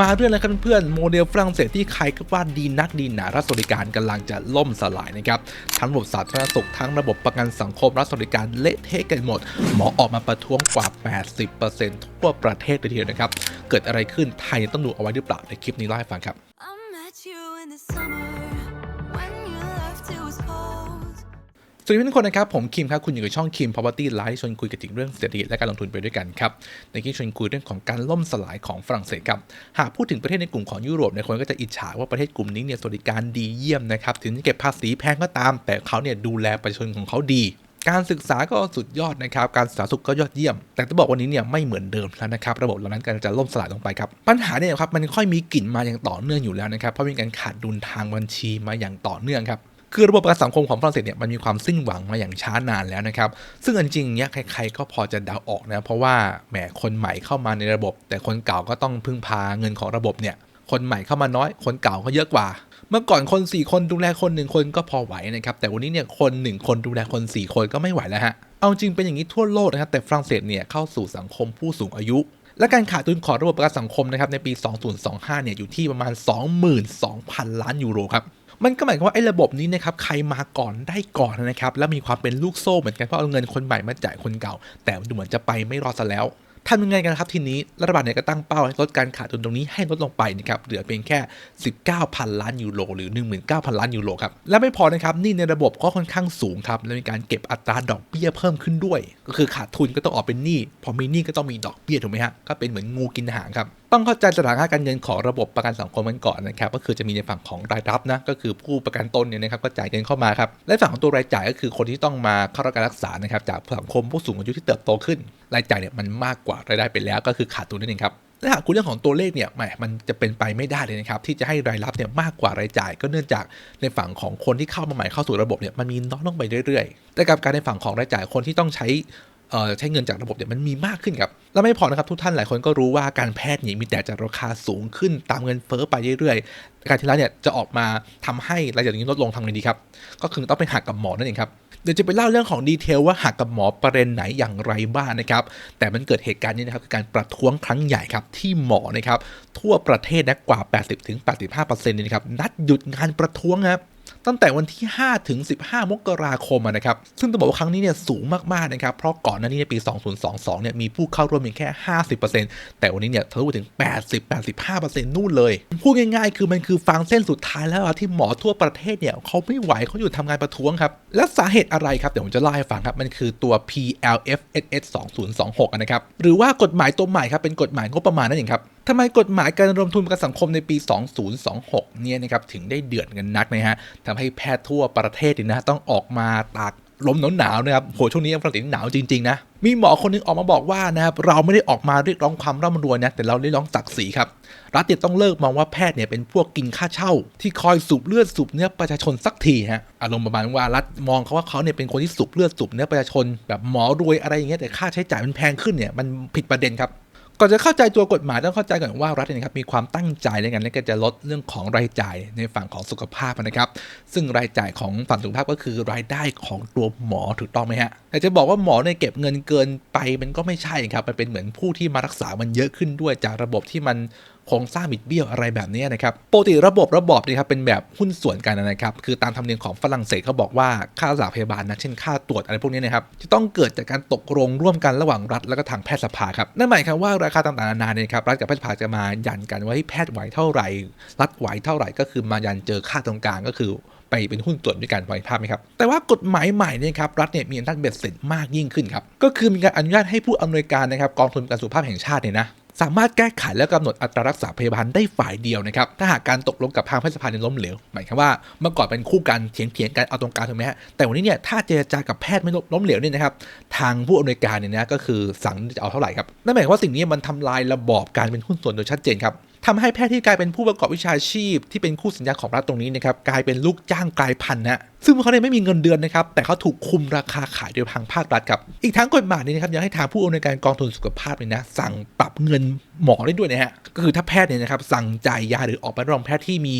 มาเรื่องนะครับเพื่อนๆโมเดลฝรั่งเศสที่ใครก็ว่าดีนักดีหนารัฐสวัสดิการกำลังจะล่มสลายนะครับทั้งระบบสาธารณสุขทั้งระบบประกันสังคมรัฐสวัสดิการเละเทะกันหมด หมอออกมาประท้วงกว่า 80%ทั่วประเทศเลยทีเดียวนะครับ เกิดอะไรขึ้นไทยต้องดูเอาไว้หรือเปล่าในคลิปนี้เล่าให้ฟังครับ สวัสดีทุกคนนะครับ ผมคิมครับ คุณอยู่กับช่องคิม Property Live ชวนคุยกันถึงเรื่องเศรษฐกิจและการลงทุนไปด้วยกันครับ ในคลิปชวนคุยเรื่องของการล่มสลายของฝรั่งเศสครับ หากพูดถึงประเทศในกลุ่มของยุโรปเนี่ยคนก็จะอิจฉาว่าประเทศกลุ่มนี้เนี่ยสวัสดิการดีเยี่ยมนะครับ ถึงจะเก็บภาษีแพงก็ตาม แต่เขาเนี่ยดูแลประชาชนของเขาดีการศึกษาก็สุดยอดนะครับ การสาธารณสุขก็ยอดเยี่ยม แต่ต้องบอกวันนี้เนี่ยไม่เหมือนเดิมแล้วนะครับ ระบบเหล่านั้นกำลังจะล่มสลายลงไปครับ ปัญหาเนี่ยครับมันค่อยมีกลิ่นมาอย่างต่อเนื่องอยู่แล้วนะครับ เพราะมีการขาดดุลทางบัญชีมาอย่างต่อเนื่องครับ คือระบบประกันสังคมของฝรั่งเศสเนี่ยมันมีความสิ้นหวังมาอย่างช้านานแล้วนะครับ ซึ่งอันจริงเนี่ยใครๆก็พอจะเดาออกนะเพราะว่าแหมคนใหม่เข้ามาในระบบ แต่คนเก่าก็ต้องพึ่งพาเงินของระบบเนี่ยคนใหม่เข้ามาน้อยคนเก่าก็เยอะกว่า เมื่อก่อนคน 4 คนดูแลคนหนึ่งคนก็พอไหวนะครับแต่วันนี้เนี่ยคน 1 คนดูแลคน 4 คนก็ไม่ไหวแล้วฮะเอาจริงเป็นอย่างนี้ทั่วโลกนะครับแต่ฝรั่งเศสเนี่ยเข้าสู่สังคมผู้สูงอายุและการขาดดุลของระบบประกันสังคมนะครับในปี 2025 เนี่ยอยู่ที่ประมาณ 22,000 ล้านยูโรครับ มันก็หมายความว่าไอ้ระบบนี้นะครับใครมาก่อนได้ก่อนนะครับแล้วมีความเป็นลูกโซ่เหมือนกันเพราะเอาเงินคนใหม่มาจ่ายคนเก่า แต่ดูเหมือนจะไปไม่รอดซะแล้วทำยังไงกันครับทีนี้รัฐบาลเนี่ยก็ตั้งเป้าลดการขาดดุลตรงนี้ให้ลดลงไปนะครับเหลือเพียงแค่ 19,000 ล้านยูโรหรือ 19,000 ล้านยูโรครับและไม่พอนะครับนี่ในระบบก็ค่อนข้างสูงครับและมีการเก็บอัตราดอกเบี้ยเพิ่มขึ้นด้วย ก็คือขาดทุนก็ต้องออกเป็นหนี้พอมีหนี้ก็ต้องมีดอกเบี้ยถูกไหมฮะก็เป็นเหมือนงูกินหางครับต้องเข้าใจสถานะการเงินของระบบประกันสังคมกันก่อนนะครับก็คือจะมีในฝั่งของรายรับนะก็คือผู้ประกันตนเนี่ยนะครับก็จ่ายเงินเข้ามาครับและฝั่งของตัวรายจ่ายก็คือคนที่ต้องมาเข้ารับการรักษานะครับจากสังคมผู้สูงอายุที่เติบโตขึ้น รายจ่ายเนี่ยมันมากกว่ารายได้ไปแล้ว ก็คือขาดทุนนั่นเองครับและหากคุณเรื่องของตัวเลขเนี่ยแหมมันจะเป็นไปไม่ได้เลยนะครับที่จะให้รายรับเนี่ยมากกว่ารายจ่าย ก็เนื่องจากในฝั่งของคนที่เข้ามาใหม่เข้าสู่ระบบเนี่ยมันมีน้อยลงไปเรื่อยๆ แต่กับการในฝั่งของรายจ่ายคนที่ต้องใช้ ใช้เงินจากระบบเนี่ยมันมีมากขึ้นครับ แล้วไม่พอนะครับทุกท่านหลายคนก็รู้ว่าการแพทย์เนี่ยมีแต่จะราคาสูงขึ้นตามเงินเฟ้อไปเรื่อยๆ การที่รัฐเนี่ยจะออกมาทำให้รายจ่ายนี้ลดลงทำไงดีครับ ก็คือต้องไปหักกับหมอนั่นเองครับ เดี๋ยวจะไปเล่าเรื่องของดีเทลว่าหักกับหมอประเด็นไหนอย่างไรบ้างนะครับ แต่มันเกิดเหตุการณ์นี้นะครับคือการประท้วงครั้งใหญ่ครับที่หมอนะครับทั่วประเทศนะกว่า 80-85%เลยนะครับนัดหยุดงานประท้วงครับ ตั้งแต่วันที่ 5 ถึง 15 มกราคมนะครับ ซึ่งต้องบอกว่าครั้งนี้เนี่ยสูงมากๆนะครับ เพราะก่อนหน้านี้ในปี 2022 เนี่ยมีผู้เข้าร่วมเพียงแค่ 50%แต่วันนี้เนี่ยทะลุไปถึง 80-85%นู่นเลย พูดง่ายๆ คือมันคือฟางเส้นสุดท้ายแล้วอะที่หมอทั่วประเทศเนี่ยเขาไม่ไหวเขาหยุดทำงานประท้วงครับ และสาเหตุอะไรครับ เดี๋ยวผมจะเล่าให้ฟังครับ มันคือตัว PLFSS 2026 นะครับ หรือว่ากฎหมายตัวใหม่ครับ เป็นกฎหมายงบประมาณนั่นเองครับทำไมกฎหมายการระดมทุนประกันสังคมในปี 2026 เนี่ยนะครับถึงได้เดือดกันนักนะฮะทำให้แพทย์ทั่วประเทศนี่นะต้องออกมาตากลมหนาวๆนะครับโหช่วงนี้ฝรั่งเศสหนาวจริงๆนะมีหมอคนหนึงออกมาบอกว่านะครับเราไม่ได้ออกมาเรียกร้องความร่ำรวยนะแต่เราเรียกร้องศักดิ์ศรีครับรัฐเนี่ยต้องเลิกมองว่าแพทย์เนี่ยเป็นพวกกินค่าเช่า ที่คอยสูบเลือดสูบเนื้อประชาชนสักทีฮะอารมณ์ประมาณว่ารัฐมองเขาว่าเขาเนี่ยเป็นคนที่สูบเลือดสูบเนื้อประชาชน แบบหมอรวยอะไรอย่างเงี้ยแต่ค่าใช้จ่ายมันแพงขึ้นเนี่ยมันผิดประเด็นครับ ก่อนจะเข้าใจตัวกฎหมายต้องเข้าใจก่อนว่ารัฐเนี่ยนะครับมีความตั้งใจในการที่จะลดเรื่องของรายจ่ายในฝั่งของสุขภาพนะครับ ซึ่งรายจ่ายของฝั่งสุขภาพก็คือรายได้ของตัวหมอถูกต้องไหมฮะแต่จะบอกว่าหมอเนี่ยเก็บเงินเกินไปมันก็ไม่ใช่ครับมันเป็นเหมือนผู้ที่มารักษามันเยอะขึ้นด้วยจากระบบที่มัน โครงสร้างบิดเบี้ยวอะไรแบบนี้นะครับปกติระบบระบบนี่ครับเป็นแบบหุ้นส่วนกันนะครับ คือตามธรรมเนียมของฝรั่งเศสเขาบอกว่าค่ารักษาพยาบาลนะเช่นค่าตรวจอะไรพวกนี้นะครับจะต้องเกิดจากการตกลงร่วมกันระหว่างรัฐและก็ทางแพทยสภาครับนั่นหมายความว่าราคาต่างๆนานาเนี่ยครับรัฐกับแพทยสภาจะมายันกันว่าให้แพทย์ไหวเท่าไหร่ รัฐไหวเท่าไหร่ก็คือมายันเจอค่าตรงกลางก็คือไปเป็นหุ้นส่วนด้วยกันไว้ภาพไหมครับ แต่ว่ากฎหมายใหม่เนี่ยครับรัฐเนี่ยมีอำนาจเบ็ดเสร็จมากยิ่งขึ้นครับ ก็คือมีการอนุญาตให้ผู้อำนวยการนะครับกองทุนกันสุขภาพแห่งชาติเนี่ยนะ สามารถแก้ไขและกำหนดอัตรารักษาพยาบาลได้ฝ่ายเดียวนะครับถ้าหากการตกลงกับทางแพทยสภาเนี่ยล้มเหลวหมายความว่าเมื่อก่อนเป็นคู่กันเถียงเถียงๆกันเอาตรงกลางถูกไหมฮะแต่วันนี้เนี่ยถ้าเจรจากับแพทย์ไม่ล้มเหลวเนี่ยนะครับทางผู้อำนวยการเนี่ยนะก็คือสั่งจะเอาเท่าไหร่ครับนั่นหมายความว่าสิ่งนี้มันทำลายระบอบการเป็นหุ้นส่วนโดยชัดเจนครับ ทำให้แพทย์ที่กลายเป็นผู้ประกอบวิชาชีพ ที่เป็นคู่สัญญาของรัฐตรงนี้นะครับกลายเป็นลูกจ้างกลายพันธุ์นะซึ่งเขาเนี่ยไม่มีเงินเดือนนะครับแต่เขาถูกคุมราคาขายโดยทางภาครัฐครับอีกทั้งกฎหมายนี้นะครับยังให้ทางผู้อำนวยการกองทุนสุขภาพเนี่ยนะสั่งปรับเงินหมอได้ด้วยนะฮะก็คือถ้าแพทย์เนี่ยนะครับสั่งจ่ายยาหรือออกใบรับรองแพทย์ที่มี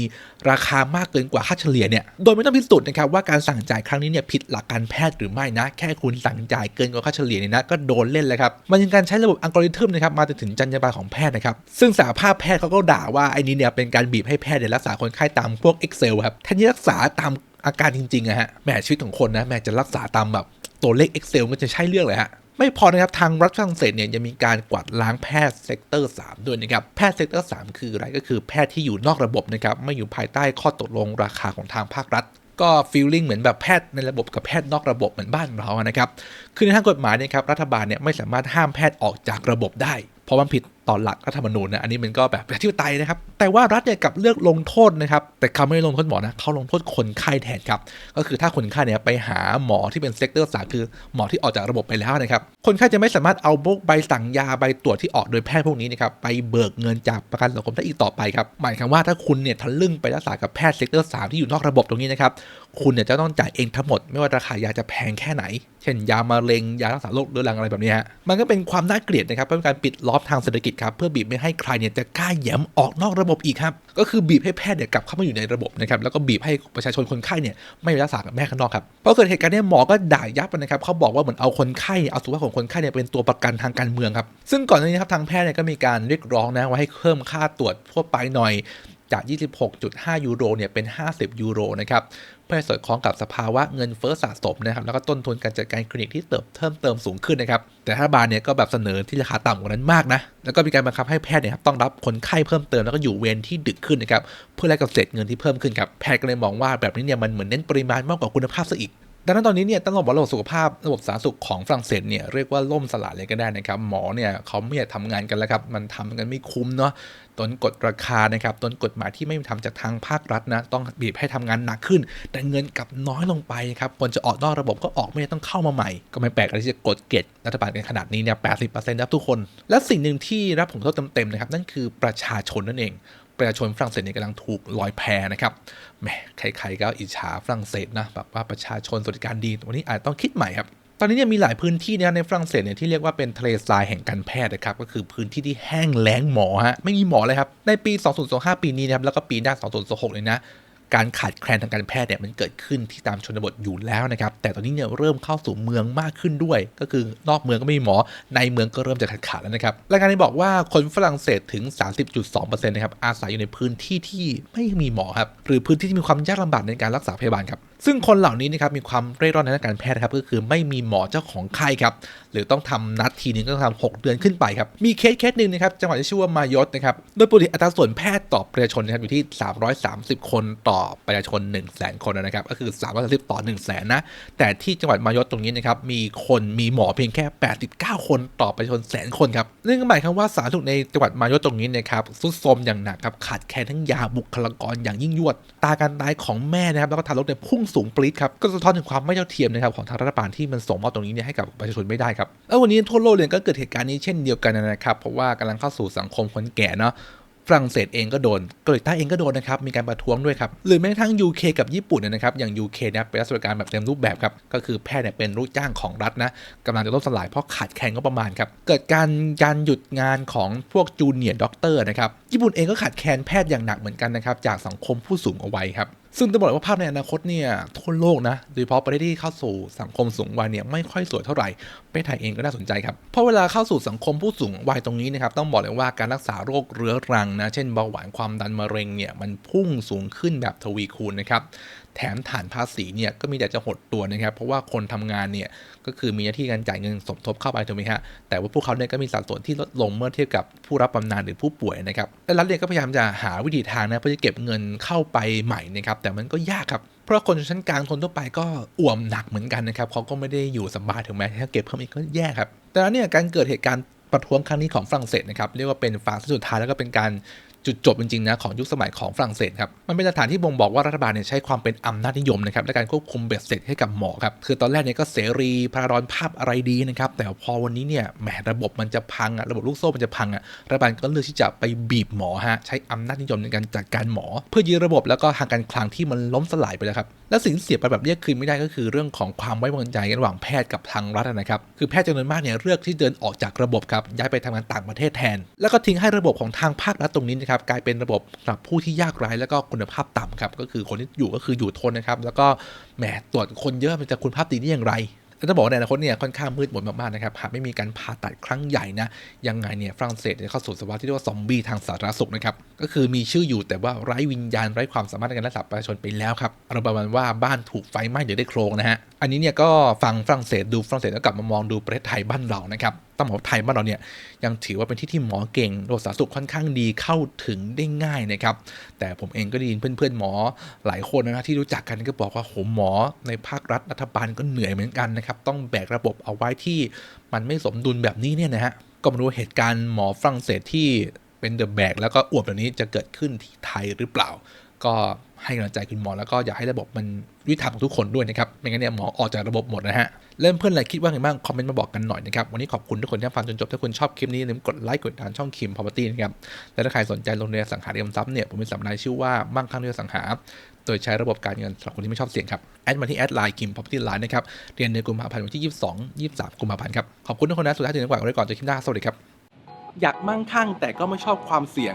ราคามากเกินกว่าค่าเฉลี่ยเนี่ยโดยไม่ต้องพิสูจน์นะครับว่าการสั่งจ่ายครั้งนี้เนี่ยผิดหลักการแพทย์หรือไม่นะ แค่คุณสั่งจ่ายเกินกว่าค่าเฉลี่ยเนี่ยนะก็โดนเล่นแล้วครับมันยังการใช้ระบบอัลกอริทึมนะครับมาจนถึงจรรยาบรรณของแพทย์นะครับซึ่งสหภาพแพทย์เขาก็ก็ด่าว่าไอ้นี้เนี่ยเป็นการบีบให้แพทย์เนี่ยรักษาคนไข้ตามพวก Excel ครับแทนที่รักษาตามอาการจริงๆอะฮะแหมชีวิตของคนนะแหมจะรักษาตามแบบตัวเลข Excel มันจะใช่เรื่องเลยฮะไม่พอนะครับ ทางรัฐฝรั่งเศสเนี่ยยังมีการกวาดล้างแพทย์เซกเตอร์ 3 ด้วยนะครับ แพทย์เซกเตอร์ 3 คืออะไรก็คือแพทย์ที่อยู่นอกระบบนะครับ ไม่อยู่ภายใต้ข้อตกลงราคาของทางภาครัฐ ก็ฟีลลิ่งเหมือนแบบแพทย์ในระบบกับแพทย์นอกระบบเหมือนบ้านเรานะครับ คือในทางกฎหมายเนี่ยครับรัฐบาลเนี่ยไม่สามารถห้ามแพทย์ออกจากระบบได้ เพราะมันผิด ต่อหลักรัฐธรรมนูญนะอันนี้มันก็แบบประชาธิปไตยนะครับ แต่ว่ารัฐเนี่ยกับเลือกลงโทษนะครับ แต่เขาไม่ลงโทษหมอนะเขาลงโทษคนไข้แทนครับ ก็คือถ้าคนไข้เนี่ยไปหาหมอที่เป็นเซกเตอร์สาคือหมอที่ออกจากระบบไปแล้วนะครับ คนไข้จะไม่สามารถเอาพวกใบสั่งยาใบตรวจที่ออกโดยแพทย์พวกนี้นะครับไปเบิกเงินจากประกันสังคมได้อีกต่อไปครับหมายความว่าถ้าคุณเนี่ยทะลึ่งไปรักษากับแพทย์เซกเตอร์สามที่อยู่นอกระบบตรงนี้นะครับคุณเนี่ยจะต้องจ่ายเองทั้งหมดไม่ว่าราคายาจะแพงแค่ไหน เช่นยามะเร็งยารักษาโรคเรื้อรังอะไรแบบนี้ฮะมันก็เป็นความน่าเกลียดนะครับเป็นการปิดล้อมทางเศรษฐกิจครับเพื่อบีบไม่ให้ใครเนี่ยจะกล้าแหยมออกนอกระบบอีกครับก็คือบีบให้แพทย์เนี่ยกลับเข้ามาอยู่ในระบบนะครับแล้วก็บีบให้ประชาชนคนไข้เนี่ยไม่รักษากับแพทย์ข้างนอกครับพอเกิดเหตุการณ์เนี้หมอก็ด่ายับนะครับเขาบอกว่าเหมือนเอาคนไข้เอาสุขภาพของคนไข้เนี่ยเป็นตัวประกันทางการเมืองครับซึ่งก่อนหน้านี้ครับทางแพทย์เนี่ยก็มีการเรียกร้องนะว่าให้เพิ่มค่าตรวจทั่วไปหน่อยจาก 26.5 ยูโรเนี่ยเป็น 50 ยูโรนะครับ เพื่อให้สอดคล้องกับสภาวะเงินเฟ้อสะสมนะครับแล้วก็ต้นทุนการจัดการคลินิกที่เติบเพิ่มเติมสูงขึ้นนะครับแต่รัฐบาลเนี่ยก็แบบเสนอที่ราคาต่ำกว่านั้นมากนะแล้วก็มีการบังคับให้แพทย์เนี่ยครับต้องรับคนไข้เพิ่มเติมแล้วก็อยู่เวรที่ดึกขึ้นนะครับเพื่อแลกกับเศษเงินที่เพิ่มขึ้นครับแพทย์ก็เลยมองว่าแบบนี้เนี่ยมันเหมือนเน้นปริมาณมากกว่าคุณภาพซะอีก ดังนั้นตอนนี้เนี่ยต้องบอกว่าระบบสุขภาพระบบสาธารณสุขของฝรั่งเศสเนี่ยเรียกว่าล่มสลายเลยก็ได้นะครับ หมอเนี่ยเขาไม่อยากทำงานกันแล้วครับ มันทำกันไม่คุ้มเนาะต้นกฎราคานะครับต้นกฎหมายที่ไม่ทำจากทางภาครัฐนะต้องบีบให้ทำงานหนักขึ้น แต่เงินกลับน้อยลงไปครับคนจะออกนอกระบบก็ออกไม่ได้ต้องเข้ามาใหม่ ก็ไม่แปลกอะไรที่จะกดเกตรัฐบาลกันขนาดนี้เนี่ยแปดสิบเปอร์เซ็นต์ครับทุกคน และสิ่งหนึ่งที่รับผลกระทบเต็มๆนะครับนั่นคือประชาชนนั่นเอง ประชาชนฝรั่งเศสเนี่ยกำลังถูกลอยแพนะครับแหมใครๆก็อิจฉาฝรั่งเศสนะแบบว่าประชาชนสวัสดิการดีวันนี้อาจต้องคิดใหม่ครับตอนนี้เนี่ยมีหลายพื้นที่นะในฝรั่งเศสเนี่ยที่เรียกว่าเป็นทะเลทรายแห่งการแพทย์นะครับก็คือพื้นที่ที่แห้งแล้งหมอฮะไม่มีหมอเลยครับในปี 2025 ปีนี้นะครับแล้วก็ปีหน้า 2026เลยนะ การขาดแคลนทางการแพทย์เนี่ยมันเกิดขึ้นที่ตามชนบทอยู่แล้วนะครับ แต่ตอนนี้เนี่ยเริ่มเข้าสู่เมืองมากขึ้นด้วย ก็คือนอกเมืองก็ไม่มีหมอ ในเมืองก็เริ่มจะขาดขาดแล้วนะครับรายงานนี้บอกว่าคนฝรั่งเศสถึง 30.2%นะครับอาศัยอยู่ในพื้นที่ที่ไม่มีหมอครับหรือพื้นที่ที่มีความยากลำบากในการรักษาพยาบาลครับ ซึ่งคนเหล่านี้นะครับมีความเร่ร่อนในด้านการแพทย์ครับก็คือไม่มีหมอเจ้าของไข้ครับหรือต้องทำนัดทีนึงก็ต้องทำ6เดือนขึ้นไปครับมีเคสเคสหนึ่งนะครับจังหวัดที่ชื่อว่ามายอตนะครับโดยปกติอัตราส่วนแพทย์ต่อประชาชนนะครับอยู่ที่ 330 คนต่อประชาชน 1 0 0 0 0 0 คนนะครับก็คือ330ต่อ 1 0 0 0 0แสนนะแต่ที่จังหวัดมายอตตรงนี้นะครับมีคนมีหมอเพียงแค่ 89 คนต่อประชาชนแสนคนครับนั่นก็หมายความว่าสาธารณสุขในจังหวัดมายอตตรงนี้นะครับสุดโทรมอย่างหนักครับขาดแคลนทั้งยาบุคลากรอย่างยิ่งยวด ตาการตายของแม่นะครับแล้วก็ทารกเนี่ยพุ่งสูงปรี๊ดครับก็สะท้อนถึงความไม่เท่าเทียมนะครับของทางรัฐบาลที่มันส่งมอบตรงนี้เนี่ยให้กับประชาชนไม่ได้ครับแล้ววันนี้ทั่วโลกเลยก็เกิดเหตุการณ์นี้เช่นเดียวกันนะครับเพราะว่ากำลังเข้าสู่สังคมคนแก่เนาะฝรั่งเศสเองก็โดนเกาหลีใต้เองก็โดนนะครับ มีการประท้วงด้วยครับ หรือแม้กระทั่ง UK กับญี่ปุ่นเนยนะครับ อย่าง UK เนี่ยเป็นรัฐบริการแบบเต็มรูปแบบครับ ก็คือแพทย์เนี่ยเป็นลูกจ้างของรัฐนะกำลังจะล่มสลายเพราะขาดแคลนงบประมาณครับ เกิดการการหยุดงานของพวกจูเนียร์ด็อกเตอร์นะครับ ญี่ปุ่นเองก็ขาดแคลนแพทย์อย่างหนักเหมือนกันนะครับ จากสังคมผู้สูงวัยครับ ซึ่งต้องบอกเลยว่าภาพในอนาคตเนี่ยทั่วโลกนะโดยเฉพาะประเทศที่เข้าสู่สังคมสูงวัยเนี่ยไม่ค่อยสวยเท่าไหร่ประเทศไทยเองก็น่าสนใจครับเพราะเวลาเข้าสู่สังคมผู้สูงวัยตรงนี้นะครับต้องบอกเลยว่าการรักษาโรคเรื้อรังนะเช่นเบาหวานความดันมะเร็งเนี่ยมันพุ่งสูงขึ้นแบบทวีคูณนะครับแถมฐานภาษีเนี่ยก็มีแต่จะหดตัวนะครับ เพราะว่าคนทำงานเนี่ยก็คือมีหน้าที่การจ่ายเงินสมทบเข้าไปถูกไหมฮะแต่ว่าพวกเขาเนี่ยก็มีสัดส่วนที่ลดลงเมื่อเทียบกับผู้รับบำนาญหรือผู้ป่วยนะครับและรัฐเนี่ยก็พยายามจะหาวิธีทางนะเพื่อจะเก็บเงินเข้าไปใหม่นะครับแต่มันก็ยากครับ เพราะคนชั้นกลางคนทั่วไปก็อ่วมหนักเหมือนกันนะครับเขาก็ไม่ได้อยู่สบายถึงแม้ถ้าเก็บเพิ่มอีกก็แย่ครับแต่แล้วเนี่ยการเกิดเหตุการณ์ประท้วงครั้งนี้ของฝรั่งเศสนะครับเรียกว่าเป็นฟางเส้นสุดท้ายแล้วก็เป็นการ จุดจบจริงๆนะของยุคสมัยของฝรั่งเศสครับมันเป็นสถานที่บ่งบอกว่ารัฐบาลเนี่ยใช้ความเป็นอำนาจนิยมนะครับและการควบคุมเบ็ดเสร็จให้กับหมอครับคือตอนแรกเนี่ยก็เสรีพารอนภาพอะไรดีนะครับแต่พอวันนี้เนี่ยแหมระบบมันจะพังอะระบบลูกโซ่มันจะพังอะรัฐบาลก็เลือกที่จะไปบีบหมอฮะใช้อำนาจนิยมในการจัดการหมอ เพื่อยืนระบบแล้วก็ทางการคลังที่มันล้มสลายไปแล้วครับและสิ่งเสียไปแบบเรียกคืนไม่ได้ก็คือเรื่องของความไว้วางใจระหว่างแพทย์กับทางรัฐนะครับคือแพทย์จำนวนมากเนี่ยเลือกที่เดินออกจากระบบครับย้ายไปทำงานต่างประเทศแทน แล้วก็ทิ้งให้ระบบของทางภาครัฐตรงนี้นะครับกลายเป็นระบบสำหรับผู้ที่ยากไร้แล้วก็คุณภาพต่ำครับก็คือคนที่อยู่ก็คืออยู่ทนนะครับแล้วก็แหมตรวจคนเยอะมันจะคุณภาพดีได้อย่างไรแต่ต้องบอกในอนาคตเนี่ยค่อนข้างมืดมนมากๆนะครับหากไม่มีการผ่าตัดครั้งใหญ่นะยังไงเนี่ยฝรั่งเศสจะเข้าสู่สภาวะที่เรียกว่าซอมบี้ทางสาธารณสุขนะครับก็คือมีชื่ออยู่แต่ว่าไร้วิญญาณไร้ความสามารถในการรักษาประชาชนไปแล้วครับอารมณ์ประมาณว่าบ้านถูกไฟไหม้เดี๋ยวได้โครงนะฮะอันนี้เนี่ยก็ฟังฝรั่งเศสดูฝรั่งเศสแล้วกลับมามองดูประเทศไทยบ้านเรานะครับต้องบอกว่าไทยบ้านเราเนี่ยยังถือว่าเป็นที่ที่หมอเก่งระบบสาธารณสุขค่อนข้างดีเข้าถึงได้ง่ายนะครับ แต่ผมเองก็ได้ยินเพื่อนๆหมอหลายคนนะที่รู้จักกันก็บอกว่าโหหมอในภาครัฐรัฐบาลก็เหนื่อยเหมือนกันนะครับต้องแบกระบบเอาไว้ที่มันไม่สมดุลแบบนี้เนี่ยนะฮะก็ไม่รู้ว่าเหตุการณ์หมอฝรั่งเศสที่เป็นเดอะแบกแล้วก็อวดแบบนี้จะเกิดขึ้นที่ไทยหรือเปล่า ก็ให้กำลังใจคุณหมอแล้วก็อยากให้ระบบมันยุติธรรมของทุกคนด้วยนะครับ ไม่งั้นเนี่ยหมอออกจากระบบหมดนะฮะเริ่มเพื่อนอะไรคิดว่าไงบ้าง คอมเมนต์มาบอกกันหน่อยนะครับ วันนี้ขอบคุณทุกคนที่ฟังจนจบ ถ้าคุณชอบคลิปนี้อย่าลืมกดไลค์กดติดตามช่องคิมพอพ r t y นะครับ และถ้าใครสนใจลงในอสังหาริมทรัพย์เนี่ยผมมีสัมนาชื่อว่ามั่งคั่งด้วยสังหา โดยใช้ระบบการเงินสำหรับคนที่ไม่ชอบเสี่ยงครับ แอดมาที่แอดไลน์คิมพอพ r t y ไลน์นะครับ เรียนในกุมภาพันธ์วันที่ 22 23 กุมภาพันธ์ครับ ขอบคุณทุกคนนะ สุดท้ายถึงจังหวะไว้ก่อนเจอคลิปหน้าสวัสดีครับอยากมั่งคั่งแต่ก็ไม่ชอบความเสี่ยง